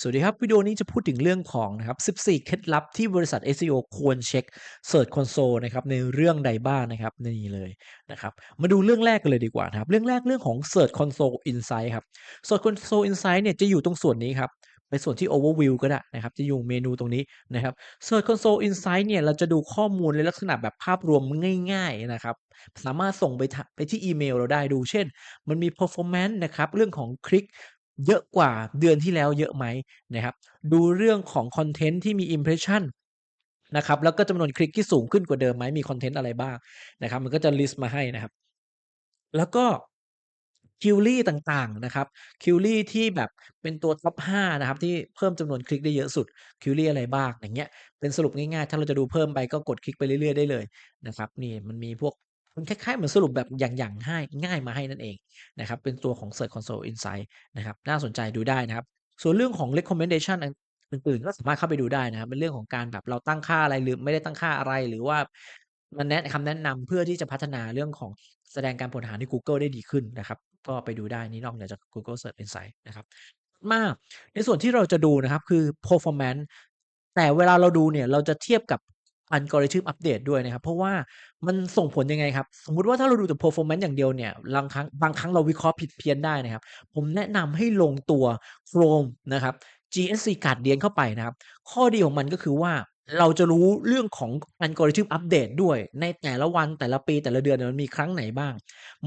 สวัสดีครับ วิดีโอนี้จะพูดถึงเรื่องของนะครับ 14 เคล็ดลับที่บริษัท SEO ควรเช็ค Search Console นะครับในเรื่องใดบ้างนะครับนี่เลยนะครับมาดูเรื่องแรกกันเลยดีกว่านะครับ เรื่องแรกเรื่องของ Search Console Insight ครับ Search Console Insight เนี่ยจะอยู่ตรงส่วนนี้ครับเป็นส่วนที่ Overview ก็ได้นะครับ จะอยู่เมนูตรงนี้นะครับ Search Console Insight เนี่ย เราจะดูข้อมูลในลักษณะแบบภาพรวมง่าย ๆ นะครับ สามารถส่งไปทะไปที่อีเมลเราได้ดู เช่น มันมี performance นะครับ เรื่องของคลิก เยอะกว่าเดือนที่แล้วเยอะไหมนะครับดูเรื่องของคอนเทนต์ที่มี impression นะครับแล้วก็จำนวนคลิกที่สูงขึ้นกว่าเดิมไหมมีคอนเทนต์อะไรบ้างนะครับมันก็จะลิสต์มาให้นะครับ แล้วก็ query ต่างๆนะครับ query ที่แบบเป็นตัวท็อป5นะครับที่เพิ่มจำนวนคลิกได้เยอะสุด query อะไรบ้างอย่างเงี้ยเป็นสรุปง่ายๆ ถ้าเราจะดูเพิ่มไปก็กดคลิกไปเรื่อยๆได้เลยนะครับนี่มันมีพวก มันคล้ายๆเหมือนสรุปแบบอย่างๆให้ง่ายมาให้นั่นเองนะครับเป็นตัวของ Search Console Insight นะครับน่าสนใจดูได้นะครับส่วนเรื่องของ recommendation อันอื่นๆก็สามารถเข้าไปดูได้นะครับเป็นเรื่องของการแบบเราตั้งค่าอะไรหรือไม่ได้ตั้งค่าอะไรหรือว่ามันแนะคำแนะนำเพื่อที่จะพัฒนาเรื่องของแสดงการผลหาในกูเกิลได้ดีขึ้นนะครับ ก็ไปดูได้นี่นอกเหนือจาก Google Search Insight นะครับมาในส่วนที่เราจะดูนะครับคือ performance แต่เวลาเราดูเนี่ยเราจะเทียบกับ algorithm update ด้วยนะครับ เพราะว่ามันส่งผลยังไงครับ สมมุติว่าถ้าเราดูแต่ performance อย่างเดียวเนี่ยบางครั้งบางครั้งเราวิเคราะห์ผิดเพี้ยนได้นะครับ ผมแนะนำให้ลงตัว Chrome นะครับ GSC Guardian เข้าไปนะครับ ข้อดีของมันก็คือว่าเราจะรู้เรื่องของ algorithm update ด้วย ในแต่ละวันแต่ละปีแต่ละเดือนมันมีครั้งไหนบ้าง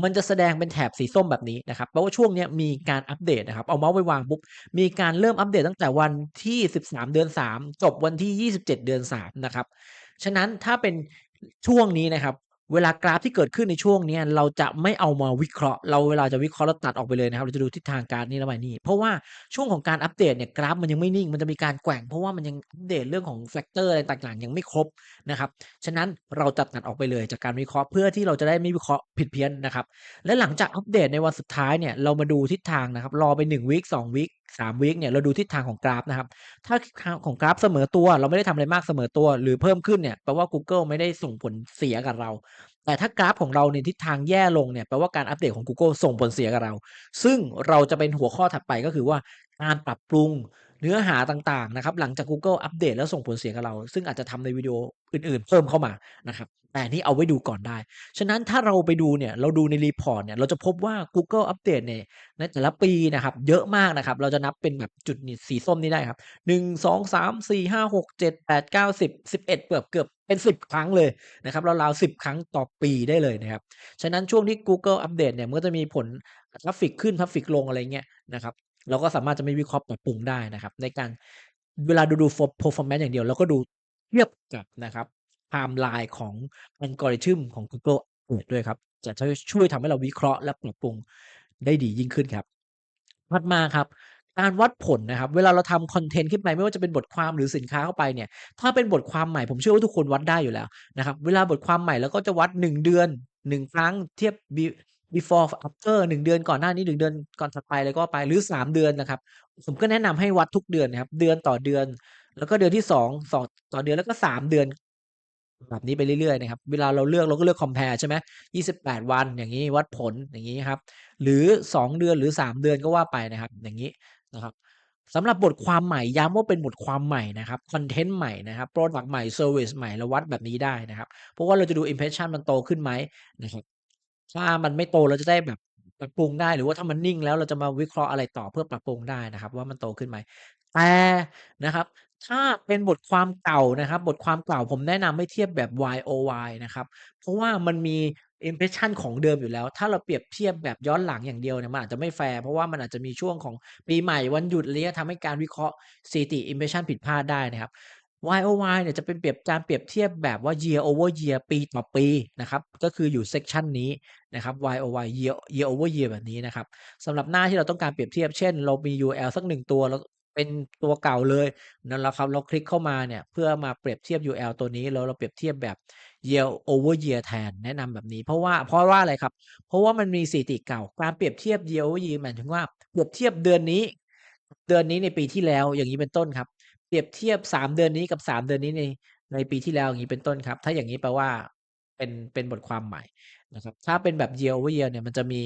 มันจะแสดงเป็นแถบสีส้มแบบนี้นะครับแปลว่าช่วงนี้มีการอัปเดตนะครับ เอาเมาส์ไปวางปุ๊บ มีการเริ่มอัปเดตตั้งแต่วันที่ 13 เดือน 3 จบวันที่ 27 เดือน 3 นะครับ ฉะนั้นถ้าเป็นช่วงนี้นะครับ เวลากราฟที่เกิดขึ้นในช่วงนี้เราจะไม่เอามาวิเคราะห์ เราเวลาจะวิเคราะห์เราตัดออกไปเลยนะครับ เราจะดูทิศทางกาฟนี่แล้วมานี่เพราะว่าช่วงของการอัปเดตเนี่ยกราฟมันยังไม่นิ่งมันจะมีการแกว่งเพราะว่ามันยังอัปเดตเรื่องของแฟกเตอร์อะไรต่างๆ ยังไม่ครบนะครับฉะนั้นเราจะตัดออกไปเลยจากการวิเคราะห์เพื่อที่เราจะได้ไม่วิเคราะห์ผิดเพี้ยนนะครับและหลังจากอัปเดตในวันสุดท้ายเนี่ยเรามาดูทิศทางนะครับรอไป1วีก2วีก3วีกเนี่ยเราดูทิศทางของกราฟนะครับ ถ้าทิศทางของกราฟเสมอตัว เราไม่ได้ทำอะไรมากเสมอตัว หรือเพิ่มขึ้นเนี่ยแปลว่า Google ไม่ได้ส่งผลเสียกับเรา แต่ถ้ากราฟของเราในทิศทางแย่ลงเนี่ยแปลว่าการอัปเดตของ Google ส่งผลเสียกับเรา ซึ่งเราจะเป็นหัวข้อถัดไปก็คือว่าการปรับปรุงเนื้อหาต่างๆนะครับหลังจาก Google อัปเดตแล้วส่งผลเสียกับเรา ซึ่งอาจจะทำในวิดีโออื่นๆ เพิ่มเข้ามานะครับ แต่นี่เอาไว้ดูก่อนได้ ฉะนั้นถ้าเราไปดูเนี่ยเราดูในรีพอร์ตเนี่ยเราจะพบว่า Google อัปเดตเนี่ยในแต่ละปีนะครับเยอะมากนะครับ เราจะนับเป็นแบบจุดนี่สีส้มนี้ได้ครับ1 2 3 4 5 6 7 8 9 10 11เจ็ดแปดเก้าสิบสิบเอ็ดเกือบเกือบเป็น 10 ครั้งเลยนะครับราวๆ10ครั้งต่อปีได้เลยนะครับ ฉะนั้นช่วงที่ Google อัปเดตเนี่ยมันก็จะมีผลทราฟฟิกขึ้นทราฟฟิกลงอะไรเงี้ยนะครับเราก็สามารถจะไม่วิเคราะห์ปรับปรุงได้นะครับ ในการเวลาดูดู performance อย่างเดียวเราก็ดูเทียบกับนะครับ ไทม์ไลน์ของ algorithm ของ Google อัปเดตด้วยครับ จะช่วยทำให้เราวิเคราะห์และปรับปรุงได้ดียิ่งขึ้นครับถัดมาครับการวัดผลนะครับ เวลาเราทำคอนเทนต์ขึ้นไปไม่ว่าจะเป็นบทความหรือสินค้าเข้าไปเนี่ย ถ้าเป็นบทความใหม่ผมเชื่อว่าทุกคนวัดได้อยู่แล้วนะครับ เวลาบทความใหม่เราก็จะวัด 1 เดือน 1 ครั้งเทียบ before after 1 เดือนก่อนหน้านี้ 1 เดือนก่อนถัดไปอะไรก็ไปหรือ 3 เดือนนะครับ ผมก็แนะนำให้วัดทุกเดือนนะครับ เดือนต่อเดือน แล้วก็เดือนที่ 2 2 ต่อเดือนแล้วก็ 3 เดือน แบบนี้ไปเรื่อยๆนะครับ เวลาเราเลือกเราก็เลือก compare ใช่ไหม28 วันอย่างงี้วัดผลอย่างงี้ครับ หรือ 2 เดือนหรือ 3 เดือนก็ว่าไปนะครับ อย่างงี้นะครับสำหรับบทความใหม่ย้ำว่าเป็นบทความใหม่นะครับคอนเทนต์ใหม่นะครับพรดักต์ใหม่เซอร์วิสใหม่เราวัดแบบนี้ได้นะครับ เพราะว่าเราจะดู impression มันโตขึ้นไหมนะครับถ้ามันไม่โตเราจะได้แบบปรับปรุงได้หรือว่าถ้ามันนิ่งแล้วเราจะมาวิเคราะห์อะไรต่อเพื่อปรับปรุงได้นะครับ ว่ามันโตขึ้นไหมแต่นะครับ ถ้าเป็นบทความเก่านะครับ บทความเก่าผมแนะนำให้เทียบแบบ YOY นะครับ เพราะว่ามันมี impression ของเดิมอยู่แล้ว ถ้าเราเปรียบเทียบแบบย้อนหลังอย่างเดียวเนี่ยมันอาจจะไม่แฟร์ เพราะว่ามันอาจจะมีช่วงของปีใหม่วันหยุดอะไรเงี้ยทำให้การวิเคราะห์สถิติ impression ผิดพลาดได้นะครับ YOY เนี่ยจะเป็นเปรียบการเปรียบเทียบแบบว่า year over year ปีต่อปีนะครับ ก็คืออยู่ section นี้นะครับ YOY year year over year แบบนี้นะครับสำหรับหน้าที่เราต้องการเปรียบเทียบ เช่น เรามี URL สัก1ตัวแล้ว เป็นตัวเก่าเลยนั่นแหละครับเราคลิกเข้ามาเนี่ยเพื่อมาเปรียบเทียบ URL ตัวนี้แล้วเราเปรียบเทียบแบบ year over year แทนแนะนำแบบนี้ เพราะว่าเพราะว่าอะไรครับ เพราะว่ามันมีสถิติเก่า การเปรียบเทียบ year over year หมายถึงว่าเปรียบเทียบเดือนนี้ เดือนนี้ในปีที่แล้วอย่างงี้เป็นต้นครับ เปรียบเทียบ 3 เดือนนี้กับ 3 เดือนนี้ในในปีที่แล้วอย่างงี้เป็นต้นครับ ถ้าอย่างงี้แปลว่าเป็นเป็นบทความใหม่นะครับ ถ้าเป็นแบบ year over year เนี่ยมันจะมี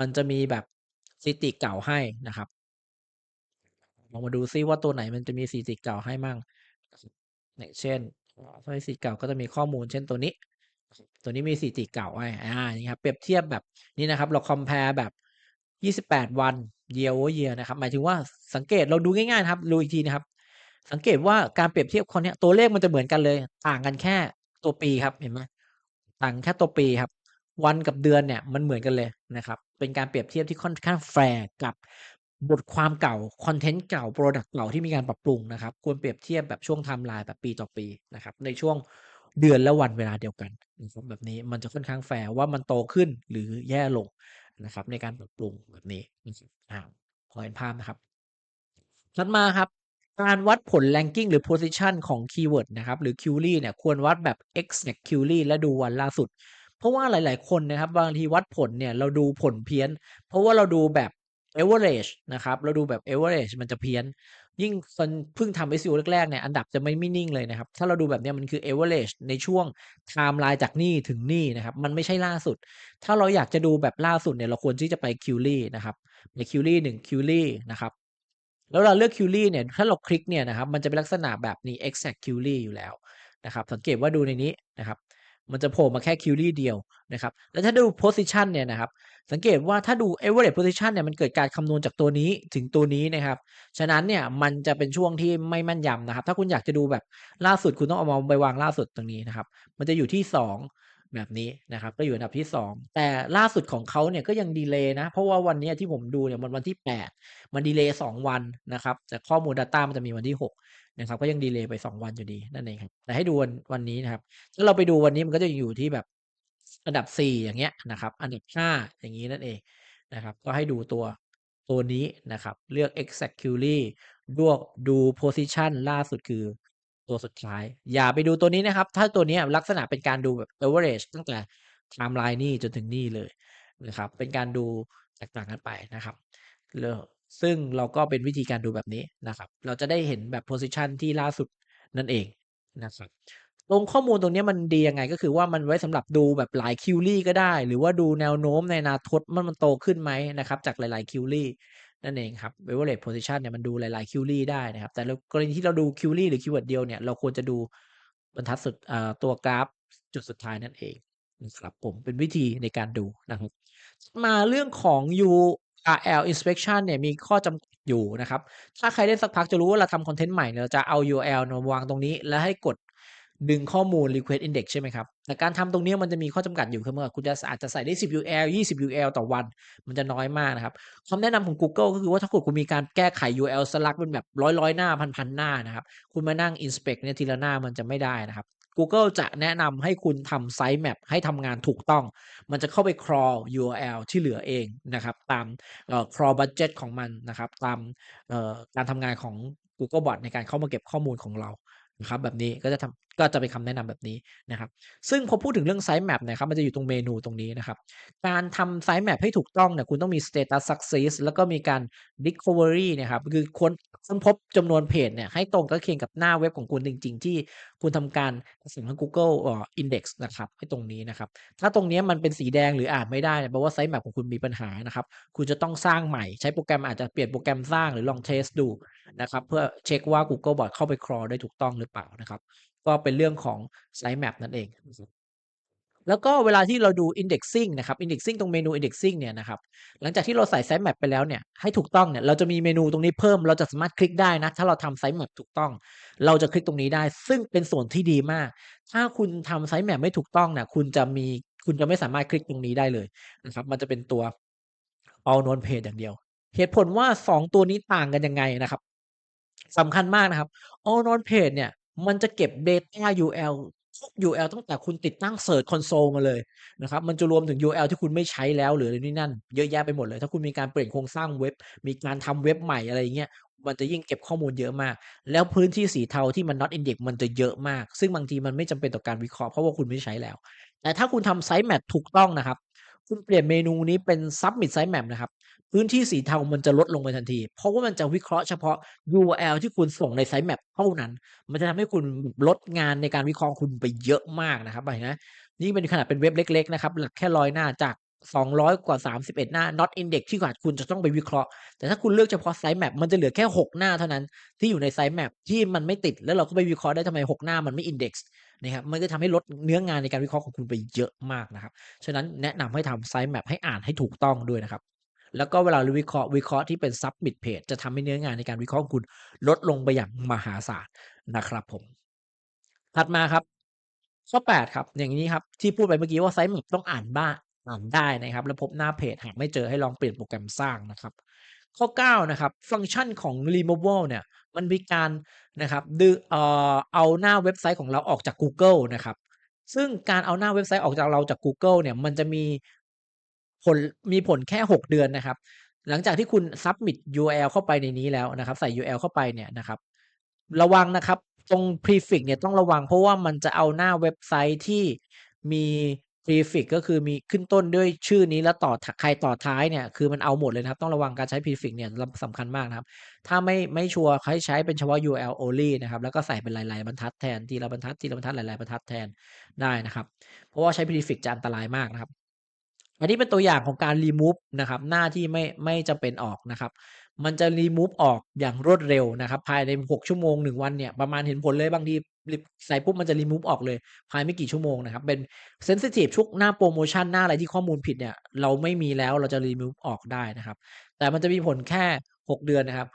มันจะมีแบบสถิติเก่าให้นะครับ ลองมาดูซิว่าตัวไหนมันจะมีสถิติเก่าให้มั่งนะครับอย่างเช่นถ้าสถิติเก่าก็จะมีข้อมูลเช่นตัวนี้ ตัวนี้มีสถิติเก่าไว้อ่านี่ครับเปรียบเทียบแบบนี้นะครับ เรา compare แบบ 28 วัน year over year นะครับ หมายถึงว่าสังเกตเราดูง่ายๆครับดูอีกทีนะครับ สังเกตว่าการเปรียบเทียบคนเนี้ยตัวเลขมันจะเหมือนกันเลย ต่างกันแค่ตัวปีครับเห็นไหมต่างแค่ตัวปีครับ วันกับเดือนเนี่ยมันเหมือนกันเลยนะครับ เป็นการเปรียบเทียบที่ค่อนข้างแฟร์กับ บทความเก่าคอนเทนต์เก่าโปรดักต์เก่าที่มีการปรับปรุงนะครับ ควรเปรียบเทียบแบบช่วงไทม์ไลน์แบบปีต่อปีนะครับ ในช่วงเดือนและวันเวลาเดียวกันนะครับแบบนี้มันจะค่อนข้างแฟร์ว่ามันโตขึ้นหรือแย่ลงนะครับ ในการปรับปรุงแบบนี้นะครับอ่าพอเห็นภาพนะครับถัดมาครับ การวัดผล ranking หรือ position ของคีย์เวิร์ดนะครับ หรือ query เนี่ยควรวัดแบบ exact query และดูวันล่าสุด เพราะว่าหลาย ๆ คนนะครับ บางทีวัดผลเนี่ยเราดูผลเพี้ยน เพราะว่าเราดูแบบ average นะครับเราดูแบบ average มันจะเพี้ยน ยิ่งคนเพิ่งทำ SEO แรกๆเนี่ยอันดับจะไม่ไม่นิ่งเลยนะครับ ถ้าเราดูแบบเนี้ยมันคือ average ในช่วงไทม์ไลน์จากนี่ถึงนี่นะครับ มันไม่ใช่ล่าสุด ถ้าเราอยากจะดูแบบล่าสุดเนี่ยเราควรที่จะไป query นะครับใน query 1 query นะครับแล้วเราเลือก query เนี่ยถ้าเราคลิกเนี่ยนะครับมันจะเป็นลักษณะแบบนี้ exact query อยู่แล้วนะครับสังเกตว่าดูในนี้นะครับ มันจะโผล่มาแค่คิวรี่เดียวนะครับ แล้วถ้าดู position เนี่ยนะครับ สังเกตว่าถ้าดู average position เนี่ยมันเกิดการคำนวณจากตัวนี้ถึงตัวนี้นะครับ ฉะนั้นเนี่ยมันจะเป็นช่วงที่ไม่แม่นยำนะครับ ถ้าคุณอยากจะดูแบบล่าสุดคุณต้องเอามาไปวางล่าสุดตรงนี้นะครับ มันจะอยู่ที่ 2 แบบนี้นะครับ ก็อยู่อันดับที่ 2 แต่ล่าสุดของเขาเนี่ยก็ยังดีเลย์นะ เพราะว่าวันนี้ที่ผมดูเนี่ยมันวันที่ 8 มันดีเลย์2วันนะครับแต่ข้อมูล data มันจะมีวันที่ 6 นะครับ ก็ยังดีเลย์ไป 2 วันอยู่ดีนั่นเองครับแต่ให้ดูวันวันนี้นะครับถ้าเราไปดูวันนี้มันก็จะอยู่ที่แบบอันดับ 4 อย่างเงี้ยนะครับ อันดับ 5 อย่างงี้นั่นเองนะครับ ก็ให้ดูตัวตัวนี้นะครับ เลือก exact query ลวกดู position ล่าสุดคือ ตัวสุดท้าย อย่าไปดูตัวนี้นะครับ ถ้าตัวนี้ลักษณะเป็นการดูแบบ average ตั้งแต่ไทม์ไลน์นี่จนถึงนี่เลยนะครับ เป็นการดูแตกต่างกันไปนะครับเลอซึ่งเราก็เป็นวิธีการดูแบบนี้นะครับ เราจะได้เห็นแบบ position ที่ล่าสุดนั่นเองนะครับ ตรงข้อมูลตรงนี้มันดียังไงก็คือว่ามันไว้สำหรับดูแบบหลาย query ก็ได้ หรือว่าดูแนวโน้มในอนาคตว่ามันโตขึ้นไหมนะครับ จากหลายๆ query นั่นเองครับ average position เนี่ยมันดูหลายๆ query ได้นะครับ แต่กรณีที่เราดู query หรือคีย์เวิร์ดเดียวเนี่ย เราควรจะดูบรรทัดสุดตัวกราฟจุดสุดท้ายนั่นเองนะครับผมเป็นวิธีในการดูนะครับ มาเรื่องของ URL inspection เนี่ยมีข้อจำกัดอยู่นะครับ ถ้าใครเล่นสักพักจะรู้ว่าเราทำคอนเทนต์ใหม่เนี่ยเราจะเอา URL มาวางตรงนี้ แล้วให้กด ดึงข้อมูล request index ใช่ไหมครับ แต่การทำตรงนี้มันจะมีข้อจำกัดอยู่คือเมื่อคุณจะอาจจะใส่ได้ 10 URL 20 URL ต่อวัน มันจะน้อยมากนะครับคำแนะนำของ Google ก็คือว่าถ้าเกิดคุณมีการแก้ไข URL สลักเป็นแบบร้อยร้อยหน้าพันพันหน้านะครับ คุณมานั่ง inspect เนี่ยทีละหน้ามันจะไม่ได้นะครับ Google จะแนะนำให้คุณทำ site map ให้ทำงานถูกต้อง มันจะเข้าไป crawl URL ที่เหลือเองนะครับตาม crawl budget ของมันนะครับตามการทำงานของ Googlebot ในการเข้ามาเก็บข้อมูลของเรานะครับแบบนี้ก็จะท ก็จะเป็นคำแนะนำแบบนี้นะครับ ซึ่งพอพูดถึงเรื่อง site map นะครับมันจะอยู่ตรงเมนูตรงนี้นะครับ การทำ site map ให้ถูกต้องเนี่ยคุณต้องมี status success แล้วก็มีการ discovery นะครับคือค้นค้นพบจำนวนเพจเนี่ยให้ตรงกล้เคียงกับหน้าเว็บของคุณจริง ๆ ที่คุณทำการส่งให้ Google อ่อ index นะครับให้ตรงนี้นะครับ ถ้าตรงนี้มันเป็นสีแดงหรืออ่านไม่ได้เนี่ยแปลว่า site map ของคุณมีปัญหานะครับ คุณจะต้องสร้างใหม่ใช้โปรแกรมอาจจะเปลี่ยนโปรแกรมสร้างหรือลองเทสดูนะครับเพื่อเช็คว่า Googlebot เข้าไป crawl ได้ถูกต้องหรือเปล่านะครับ ก็เป็นเรื่องของ site map นั่นเองแล้วก็เวลาที่เราดู indexing นะครับ indexing ตรงเมนู indexing เนี่ยนะครับ หลังจากที่เราใส่ site map ไปแล้วเนี่ย ให้ถูกต้องเนี่ย เราจะมีเมนูตรงนี้เพิ่ม เราจะสามารถคลิกได้นะ ถ้าเราทำ site map ถูกต้อง เราจะคลิกตรงนี้ได้ ซึ่งเป็นส่วนที่ดีมาก ถ้าคุณทำ site map ไม่ถูกต้องนี่ยคุณจะมี คุณจะไม่สามารถคลิกตรงนี้ได้เลยนะครับ มันจะเป็นตัว all known page อย่างเดียว เหตุผลว่า 2 ตัวนี้ต่างกันยังไงนะครับสำคัญมากนะครับ all known page เนี่ย มันจะเก็บ data URL ทุก URL ตั้งแต่คุณติดตั้ง Search Console มาเลยนะครับ มันจะรวมถึง URL ที่คุณไม่ใช้แล้วหรืออะไรนี่นั่น เยอะแยะไปหมดเลย ถ้าคุณมีการเปลี่ยนโครงสร้างเว็บ มีการทำเว็บใหม่อะไรเงี้ย มันจะยิ่งเก็บข้อมูลเยอะมาก แล้วพื้นที่สีเทาที่มัน not index มันจะเยอะมาก ซึ่งบางทีมันไม่จำเป็นต่อการวิเคราะห์เพราะว่าคุณไม่ใช้แล้ว แต่ถ้าคุณทำ site map ถูกต้องนะครับ คุณเปลี่ยนเมนูนี้เป็น submit site map นะครับ พื้นที่สีเทามันจะลดลงไปทันที เพราะว่ามันจะวิเคราะห์เฉพาะ URL ที่คุณส่งใน site map เท่านั้น มันจะทำให้คุณลดงานในการวิเคราะห์คุณไปเยอะมากนะครับเห็นไหมนี่เป็นขนาดเป็นเว็บเล็ก ๆ นะครับ หลักแค่ร้อยหน้าจาก 200 กว่า 31 หน้า not index ที่อาจคุณจะต้องไปวิเคราะห์ แต่ถ้าคุณเลือกเฉพาะ Site Map มันจะเหลือแค่ 6 หน้าเท่านั้น ที่อยู่ใน Site Map ที่มันไม่ติด แล้วเราก็ไปวิเคราะห์ได้ทำไม 6 หน้ามันไม่ index นะครับ มันก็ทำให้ลดเนื้องานในการวิเคราะห์ของคุณไปเยอะมากนะครับ ฉะนั้นแนะนำให้ทำ Site Map ให้อ่านให้ถูกต้องด้วยนะครับ แล้วก็เวลาวิเคราะห์วิเคราะห์ที่เป็น Submit Page จะทำให้เนื้องานในการวิเคราะห์คุณลดลงไปอย่างมหาศาลนะครับผม ถัดมาครับ ข้อ 8 ครับ อย่างนี้ครับ ที่พูดไปเมื่อกี้ว่า Site Map ต้องอ่านบ้างอ่านได้นะครับ แล้วพบหน้าเพจหากไม่เจอให้ลองเปลี่ยนโปรแกรมสร้างนะครับ ข้อ 9 นะครับ ฟังก์ชันของ Removal เนี่ย มันมีการนะครับดึเอ่อเอาหน้าเว็บไซต์ของเราออกจากกูเกิลนะครับซึ่งการเอาหน้าเว็บไซต์ออกจากเราจากกูเกิลเนี่ยมันจะมี ผลมีผลแค่ 6 เดือนนะครับ หลังจากที่คุณ Submit URL เข้าไปในนี้แล้วนะครับ ใส่ URL เข้าไปเนี่ยนะครับ ระวังนะครับตรง Prefix เนี่ยต้องระวังเพราะว่ามันจะเอาหน้าเว็บไซต์ที่มี Prefix ก็คือมีขึ้นต้นด้วยชื่อนี้แล้วต่อทใครต่อท้ายเนี่ยคือมันเอาหมดเลยนะครับ ต้องระวังการใช้ Prefix เนี่ยลำสำคัญมากนะครับ ถ้าไม่ไม่ชัวร์ให้ใช้เป็นเฉพาะ URL only นะครับ แล้วก็ใส่เป็นหลายๆบรรทัดแทนทีละบรรทัดทีละบรรทัดหลายๆบรรทัดแทนได้นะครับ เพราะว่าใช้ Prefix จะอันตรายมากนะครับ อันนี้เป็นตัวอย่างของการ remove นะครับหน้าที่ไม่ไม่จำเป็นออกนะครับ มันจะ remove ออกอย่างรวดเร็วนะครับ ภายใน 6 ชั่วโมง 1 วันเนี่ยประมาณเห็นผลเลยบางทีใส่ปุ๊บมันจะ remove ออกเลย ภายไม่กี่ชั่วโมงนะครับ เป็นเซนซิทิฟพวกหน้าโพรโมชั่นหน้าอะไรที่ข้อมูลผิดเนี่ยเราไม่มีแล้วเราจะ remove ออกได้นะครับ แต่มันจะมีผลแค่ 6 เดือนนะครับ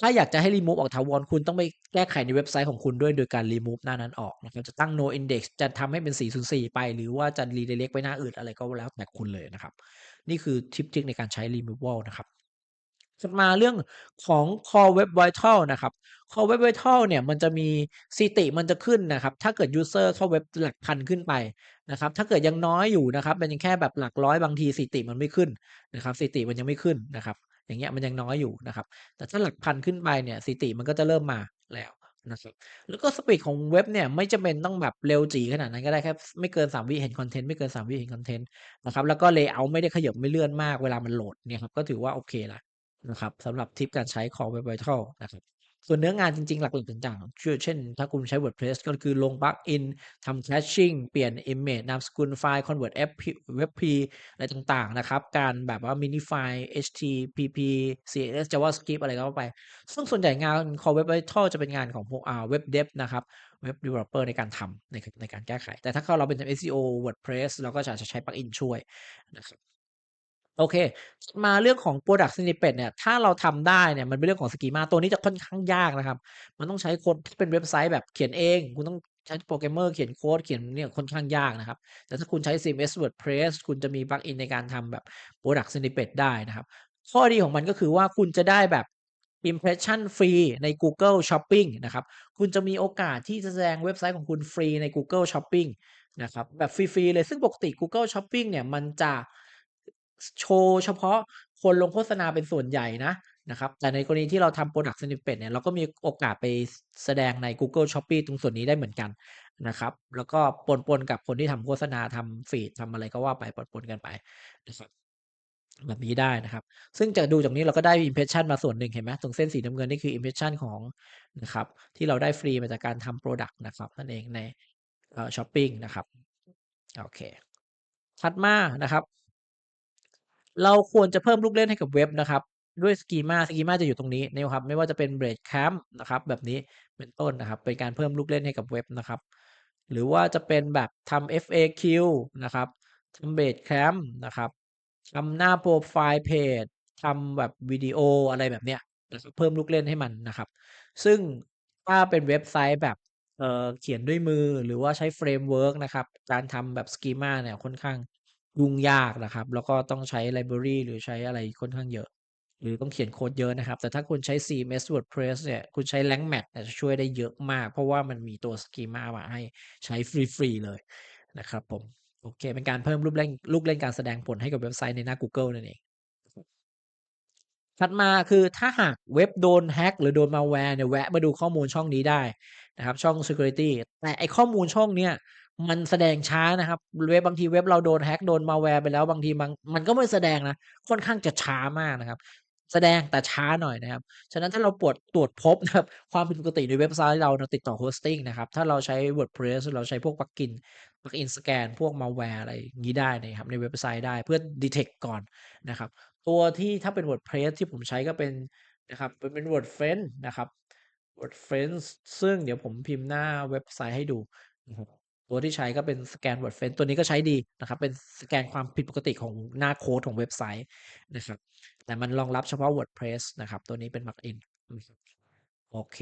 ถ้าอยากจะให้ remove ออกถาวรคุณต้องไปแก้ไขในเว็บไซต์ของคุณด้วยโดยการ remove หน้านั้นออกนะครับจะตั้ง no index จะทำให้เป็น 404 ไป หรือว่าจะ redirect ไปหน้าอื่นอะไรก็แล้วแต่คุณเลยนะครับ นี่คือทิปทริกในการใช้ removal นะครับถัดมาเรื่องของ Core Web Vital นะครับ Core Web Vital เนี่ยมันจะมีสติมันจะขึ้นนะครับ ถ้าเกิดยูสเซอร์เข้าเว็บหลักพันขึ้นไปนะครับ ถ้าเกิดยังน้อยอยู่นะครับ มันยังแค่แบบหลักร้อยบางทีสติมันไม่ขึ้นนะครับสติมันยังไม่ขึ้นนะครับ อย่างเงี้ยมันยังน้อยอยู่นะครับ แต่ถ้าหลักพันขึ้นไปเนี่ยสถิติมันก็จะเริ่มมาแล้วนะครับแล้วก็สปีดของเว็บเนี่ยไม่จำเป็นต้องแบบเร็วจีขนาดนั้นก็ได้แค่ไม่เกิน 3 วิเห็นคอนเทนต์ไม่เกิน 3 วิเห็นคอนเทนต์นะครับแล้วก็เลเยอร์ไม่ได้ขยับไม่เลื่อนมากเวลามันโหลดเนี่ยครับก็ถือว่าโอเคละนะครับสำหรับทริปการใช้ของเว็บไวท์นะครับ ส่วนเนื้องานจริงๆ หลักๆต่างๆ เช่น ถ้าคุณใช้ WordPress ก็คือลง Plugin ทำ Caching เปลี่ยน Image นามสกุลไฟล์ convert FP WebP อะไรต่างๆ นะครับ การแบบว่า minify HTTP CSS JavaScript อะไรก็ว่าไป ซึ่งส่วนใหญ่งาน Core Web Vital จะเป็นงานของพวกอ่า Web Dev นะครับ Web Developer ในการทำในในการแก้ไข แต่ถ้าเราเป็น SEO WordPress เราก็จะจะใช้ Plugin ช่วยนะครับ โอเค มาเรื่องของ Product Snippet เนี่ย ถ้าเราทำได้เนี่ย มันเป็นเรื่องของ Schema ตัวนี้จะค่อนข้างยากนะครับ มันต้องใช้คนที่เป็นเว็บไซต์แบบเขียนเอง คุณต้องใช้โปรแกรมเมอร์เขียนโค้ดเขียนเนี่ยค่อนข้างยากนะครับ แต่ถ้าคุณใช้ CMS WordPress คุณจะมี Plugin ในการทำแบบ Product Snippet ได้นะครับ ข้อดีของมันก็คือว่าคุณจะได้แบบ Impression ฟรีใน Google Shopping นะครับ คุณจะมีโอกาสที่จะแสดงเว็บไซต์ของคุณฟรีใน Google Shopping นะครับ แบบฟรีๆเลย ซึ่งปกติ Google Shopping เนี่ย มันจะ โชว์เฉพาะคนลงโฆษณาเป็นส่วนใหญ่นะนะครับ แต่ในกรณีที่เราทำ Product Snippet เนี่ยเราก็มีโอกาสไปแสดงใน Google Shopping ตรงส่วนนี้ได้เหมือนกันนะครับ แล้วก็ปนๆกับคนที่ทำโฆษณาทำฟีดทำอะไรก็ว่าไปปนๆกันไปนะครับแบบนี้ได้นะครับ ซึ่งจากดูจากนี้เราก็ได้ Impression มาส่วนหนึ่งเห็นไหมตรงเส้นสีน้ำเงินนี่คือ Impression ของนะครับ ที่เราได้ฟรีมาจากการทำ Product นะครับนั่นเองในเอ่อ Shopping นะครับ โอเค ถัดมานะครับ เราควรจะเพิ่มลูกเล่นให้กับเว็บนะครับ ด้วย Schema Schema จะอยู่ตรงนี้นี่ครับ ไม่ว่าจะเป็น Breadcrumb นะครับ แบบนี้เป็นต้นนะครับ เป็นการเพิ่มลูกเล่นให้กับเว็บนะครับ หรือว่าจะเป็นแบบทำ FAQ นะครับทำ Breadcrumb นะครับทำหน้าโพรไฟล์เพจทำแบบวิดีโออะไรแบบเนี้ยเพิ่มลูกเล่นให้มันนะครับ ซึ่งถ้าเป็นเว็บไซต์แบบเเขียนด้วยมือหรือว่าใช้เฟรมเวิร์กนะครับ การทำแบบ Schema เนี่ยค่อนข้าง ยุ่งยากนะครับ แล้วก็ต้องใช้ไลบรารีหรือใช้อะไรค่อนข้างเยอะ หรือต้องเขียนโค้ดเยอะนะครับ แต่ถ้าคุณใช้ CMS WordPress เนี่ย คุณใช้ LangMath เนี่ยจะช่วยได้เยอะมาก เพราะว่ามันมีตัว Schema มาให้ใช้ฟรีๆเลยนะครับผม โอเค เป็นการเพิ่มรูปเล่นลูกเล่นการแสดงผลให้กับเว็บไซต์ในหน้ากูเกิลนั่นเองถัดมาคือถ้าหากเว็บโดน hack หรือโดน malware เนี่ยแวะมาดูข้อมูลช่องนี้ได้นะครับช่อง Security แต่ไอข้อมูลช่องเนี้ย มันแสดงช้านะครับเว็บบางทีเว็บเราโดน hack โดน malware ไปแล้วบางทีมันมันก็ไม่แสดงนะค่อนข้างจะช้ามากนะครับ แสดงแต่ช้าหน่อยนะครับ ฉะนั้นถ้าเราปวดตรวจพบนะครับความผิดปกติในเว็บไซต์เราติดต่อ hosting นะครับถ้าเราใช้ WordPress เราใช้พวก plugin plugin สแกนพวก malware อะไรงี้ได้นะครับ ในเว็บไซต์ได้เพื่อดีเทกต์ก่อนนะครับ ตัวที่ถ้าเป็น WordPress ที่ผมใช้ก็เป็นนะครับเป็นเป็น WordFence นะครับ WordFence ซึ่งเดี๋ยวผมพิมพ์หน้าเว็บไซต์ให้ดูนะครับ ตัวที่ใช้ก็เป็นสแกน WordFence ตัวนี้ก็ใช้ดีนะครับ เป็นสแกนความผิดปกติของหน้าโค้ดของเว็บไซต์นะครับ แต่มันรองรับเฉพาะ WordPress นะครับ ตัวนี้เป็น plugin อือฮึโอเค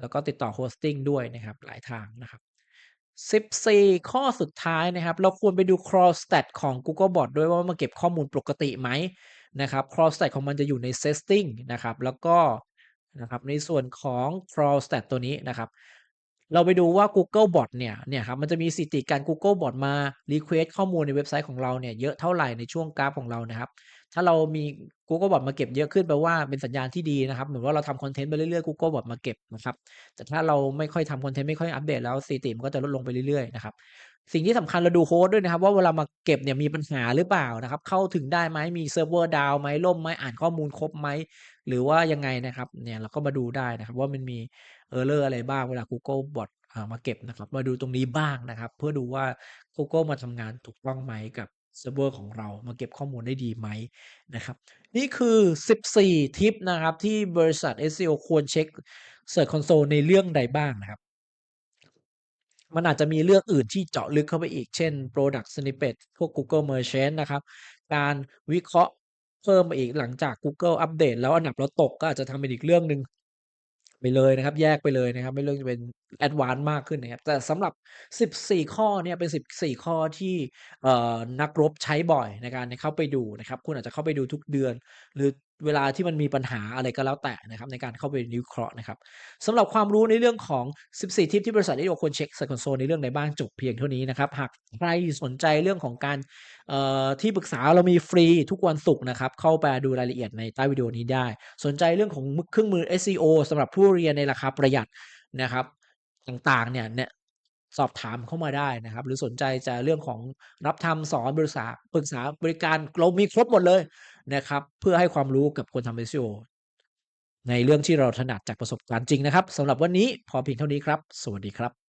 แล้วก็ติดต่อ hosting ด้วยนะครับ หลายทางนะครับ14 ข้อสุดท้ายนะครับ เราควรไปดู crawlstat ของ Googlebot ด้วยว่ามันเก็บข้อมูลปกติไหมนะครับ crawlstat ของมันจะอยู่ใน setting นะครับ แล้วก็นะครับในส่วนของ crawlstat ตัวนี้นะครับ เราไปดูว่า Googlebot เนี่ยเนี่ยครับมันจะมีสถิติการ Googlebot มารีเควสต์ข้อมูลในเว็บไซต์ของเราเนี่ยเยอะเท่าไหร่ในช่วงกราฟของเรานะครับ ถ้าเรามี Googlebot มาเก็บเยอะขึ้นแปลว่าเป็นสัญญาณที่ดีนะครับ เหมือนว่าเราทำคอนเทนต์ไปเรื่อยๆ Googlebot มาเก็บนะครับแต่ถ้าเราไม่ค่อยทำคอนเทนต์ไม่ค่อยอัปเดตแล้วสถิติมันก็จะลดลงไปเรื่อยๆนะครับสิ่งที่สำคัญเราดูโฮสต์ด้วยนะครับ ว่าเวลามาเก็บเนี่ยมีปัญหาหรือเปล่านะครับ เข้าถึงได้ไหมมีเซิร์ฟเวอร์ดาวน์ไหมล่มไหมอ่านข้อมูลครบไหมหรือว่ายังไงนะครับเนี่ยเราก็มาดูได้นะครับ ว่ามันมี Error อะไรบ้างเวลา Googlebot อ่ามาเก็บนะครับ มาดูตรงนี้บ้างนะครับ เพื่อดูว่า Google มาทำงานถูกต้องไหมกับเซิร์ฟเวอร์ของเรามาเก็บข้อมูลได้ดีไหมนะครับ นี่คือ 14 ทิปนะครับ ที่บริษัท SEO ควรเช็ก Search Console ในเรื่องใดบ้างนะครับ มันอาจจะมีเรื่องอื่นที่เจาะลึกเข้าไปอีก เช่น Product Snippet พวก Google Merchant นะครับ การวิเคราะห์เพิ่มมาอีกหลังจาก Google อัปเดตแล้วอันดับเราตกก็อาจจะทำเป็นอีกเรื่องหนึ่ง ไปเลยนะครับ แยกไปเลยนะครับ ไม่เรื่องจะเป็นแอดวานซ์มากขึ้นนะครับ แต่สำหรับ 14 ข้อเนี่ยเป็น 14 ข้อที่นักรบใช้บ่อยในการเข้าไปดูนะครับ คุณอาจจะเข้าไปดูทุกเดือน หรือ เวลาที่มันมีปัญหาอะไรก็แล้วแต่นะครับในการเข้าไปวิวเคราะห์นะครับสำหรับความรู้ในเรื่องของ 14 ทิปที่บริษัท SEO ควรเช็ก Search Console ในเรื่องใดบ้างจบเพียงเท่านี้นะครับ หากใครสนใจเรื่องของการที่ปรึกษาเรามีฟรีทุกวันศุกร์นะครับ เข้าไปดูรายละเอียดในใต้วิดีโอนี้ได้ สนใจเรื่องของเครื่องมือ SEO สำหรับผู้เรียนในราคาประหยัดนะครับต่างๆเนี่ยเนี่ย สอบถามเข้ามาได้นะครับ หรือสนใจจะเรื่องของรับทำสอนบริษาปรึกษาบริการเรามีครบหมดเลยนะครับ เพื่อให้ความรู้กับคนทำ SEO ในเรื่องที่เราถนัดจากประสบการณ์จริงนะครับสำหรับวันนี้พอเพียงเท่านี้ครับ สวัสดีครับ